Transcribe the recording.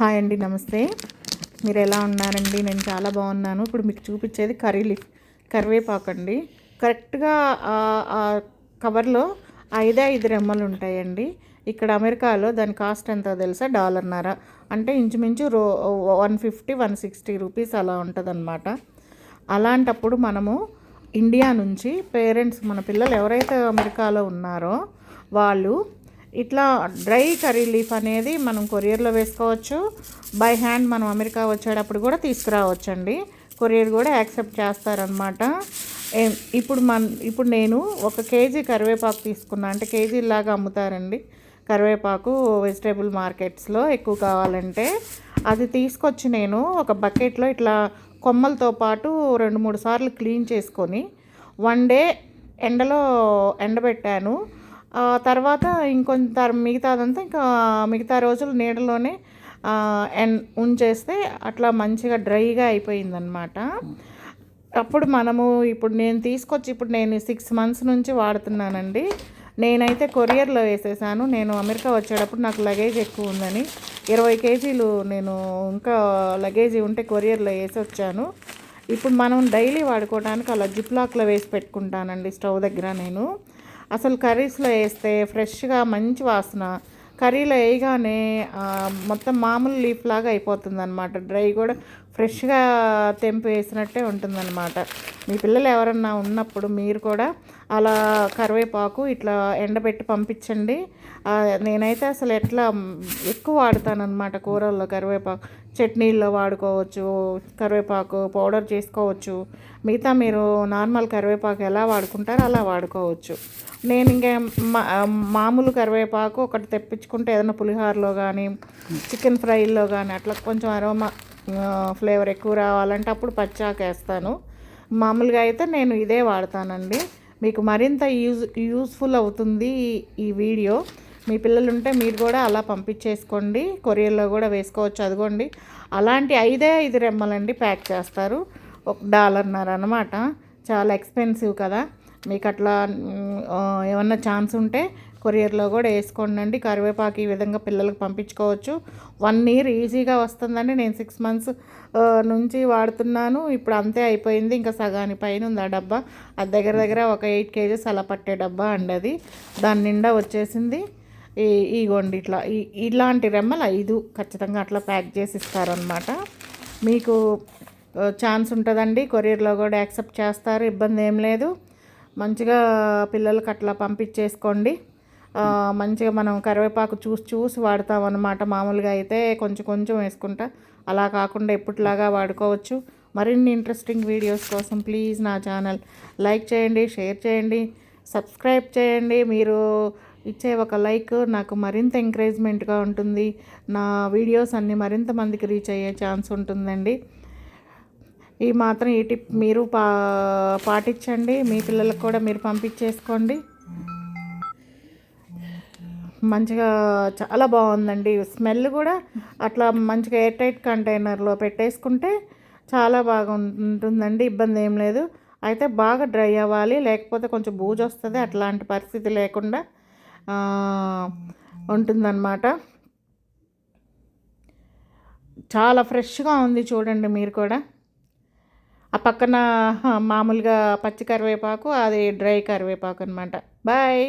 Hi అండి నమస్తే. మీరు ఎలా ఉన్నారండి? నేను చాలా బాగున్నాను. ఇప్పుడు మీకు చూపించేది కర్రీ లీఫ్ కరివేపాకు అండి. కరెక్ట్గా కవర్లో ఐదే ఐదు రెమ్మలు ఉంటాయండి. ఇక్కడ అమెరికాలో దాని కాస్ట్ ఎంతో తెలుసా? డాలర్న్నర. అంటే ఇంచుమించు రో one fifty one sixty rupees అలా ఉంటుంది అలాంటప్పుడు మనము ఇండియా నుంచి పేరెంట్స్ మన పిల్లలు ఎవరైతే అమెరికాలో ఉన్నారో వాళ్ళు ఇట్లా డ్రై కర్రీ లీఫ్ అనేది మనం కొరియర్లో వేసుకోవచ్చు. బై హ్యాండ్ మనం అమెరికా వచ్చేటప్పుడు కూడా తీసుకురావచ్చండి. కొరియర్ కూడా యాక్సెప్ట్ చేస్తారనమాట ఇప్పుడు మన ఇప్పుడు నేను ఒక కేజీ కరివేపాకు తీసుకున్నా. అంటే కేజీ లాగా అమ్ముతారండి. కరివేపాకు వెజిటేబుల్ మార్కెట్స్లో ఎక్కువ కావాలంటే అది తీసుకొచ్చి నేను ఒక బకెట్లో ఇట్లా కొమ్మలతో పాటు రెండు మూడు సార్లు క్లీన్ చేసుకొని వన్ డే ఎండలో ఎండబెట్టాను. తర్వాత ఇంకొంత మిగతాదంతా ఇంకా మిగతా రోజులు నీడలోనే ఎన్ ఉంచేస్తే అట్లా మంచిగా డ్రైగా అయిపోయిందనమాట అప్పుడు మనము ఇప్పుడు నేను తీసుకొచ్చి ఇప్పుడు నేను సిక్స్ మంత్స్ నుంచి వాడుతున్నానండి. నేనైతే కొరియర్లో వేసేసాను. నేను అమెరికా వచ్చేటప్పుడు నాకు లగేజ్ ఎక్కువ ఉందని. ఇరవై కేజీలు నేను ఇంకా లగేజీ ఉంటే కొరియర్లో వేసి వచ్చాను. ఇప్పుడు మనం డైలీ వాడుకోవడానికి అలా జిప్లాక్లో వేసి పెట్టుకుంటానండి స్టవ్ దగ్గర నేను. అసలు కర్రీస్లో వేస్తే ఫ్రెష్గా మంచి వాసన. కర్రీలో వేయగానే మొత్తం మామూలు లీఫ్ లాగా అయిపోతుంది అనమాట డ్రై కూడా ఫ్రెష్గా తెంపు వేసినట్టే ఉంటుందన్నమాట. మీ పిల్లలు ఎవరన్నా ఉన్నప్పుడు మీరు కూడా అలా కరివేపాకు ఇట్లా ఎండబెట్టి పంపించండి. నేనైతే అసలు ఎట్లా ఎక్కువ వాడతానమాట కూరల్లో కరివేపాకు. చట్నీల్లో వాడుకోవచ్చు కరివేపాకు పౌడర్ చేసుకోవచ్చు. మిగతా మీరు నార్మల్ కరివేపాకు ఎలా వాడుకుంటారో అలా వాడుకోవచ్చు. నేను ఇంకా మామూలు కరివేపాకు ఒకటి తెప్పించుకుంటే ఏదైనా పులిహోరలో కానీ చికెన్ ఫ్రైల్లో కానీ అట్లా కొంచెం అరోమా ఫ్లేవర్ ఎక్కువ రావాలంటే అప్పుడు పచ్చాకేస్తాను. మామూలుగా అయితే నేను ఇదే వాడతానండి. మీకు మరింత యూజ్ యూస్ఫుల్ అవుతుంది ఈ వీడియో. మీ పిల్లలు ఉంటే మీరు కూడా అలా పంపించేసుకోండి. కొరియర్లో కూడా వేసుకోవచ్చు. అదిగోండి. అలాంటి ఐదే ఐదు రెమ్మలండి ప్యాక్ చేస్తారు. ఒక డాలర్న్నర అనమాట చాలా ఎక్స్పెన్సివ్ కదా. మీకు అట్లా ఏమన్నా ఛాన్స్ ఉంటే కొరియర్లో కూడా వేసుకోండి కరివేపాకు ఈ విధంగా పిల్లలకు పంపించుకోవచ్చు. వన్ ఇయర్ ఈజీగా వస్తుందండి. నేను సిక్స్ మంత్స్ నుంచి వాడుతున్నాను. ఇప్పుడు అంతే అయిపోయింది. ఇంకా సగాని పైన ఉంది ఆ డబ్బా. అది దగ్గర దగ్గర ఒక ఎయిట్ కేజెస్ అలా పట్టే డబ్బా అండి అది. దాని నిండా వచ్చేసింది. ఈ ఇగోండి ఇట్లా. ఇలాంటి రెమ్మలు ఐదు ఖచ్చితంగా అట్లా ప్యాక్ చేసి ఇస్తారనమాట మీకు ఛాన్స్ ఉంటుందండి. కొరియర్లో కూడా యాక్సెప్ట్ చేస్తారు. ఇబ్బంది ఏం లేదు. మంచిగా పిల్లలకి అట్లా పంపించేసుకోండి. మంచిగా మనం కరివేపాకు చూసి చూసి వాడతాం అనమాట మామూలుగా అయితే కొంచెం కొంచెం వేసుకుంటా. అలా కాకుండా ఎప్పటిలాగా వాడుకోవచ్చు. మరిన్ని ఇంట్రెస్టింగ్ వీడియోస్ కోసం ప్లీజ్ నా ఛానల్ లైక్ చేయండి షేర్ చేయండి సబ్స్క్రైబ్ చేయండి. మీరు ఇచ్చే ఒక లైక్ నాకు మరింత ఎంకరేజ్మెంట్గా ఉంటుంది. నా వీడియోస్ అన్నీ మరింత మందికి రీచ్ అయ్యే ఛాన్స్ ఉంటుందండి. ఈ మాత్రం ఈ టిప్ మీరు పా పాటించండి. మీ పిల్లలకు కూడా మీరు పంపించేసుకోండి. మంచిగా చాలా బాగుందండి. స్మెల్ కూడా అట్లా మంచిగా ఎయిర్ టైట్ కంటైనర్లో పెట్టేసుకుంటే చాలా బాగుంటుందండి. ఇబ్బంది ఏం లేదు. అయితే బాగా డ్రై అవ్వాలి. లేకపోతే కొంచెం బూజు వస్తుంది. అట్లాంటి పరిస్థితి లేకుండా ఉంటుందన్నమాట. చాలా ఫ్రెష్గా ఉంది చూడండి మీరు కూడా. ఆ పక్కన మామూలుగా పచ్చి కరివేపాకు అది డ్రై కరివేపాకు అనమాట బాయ్!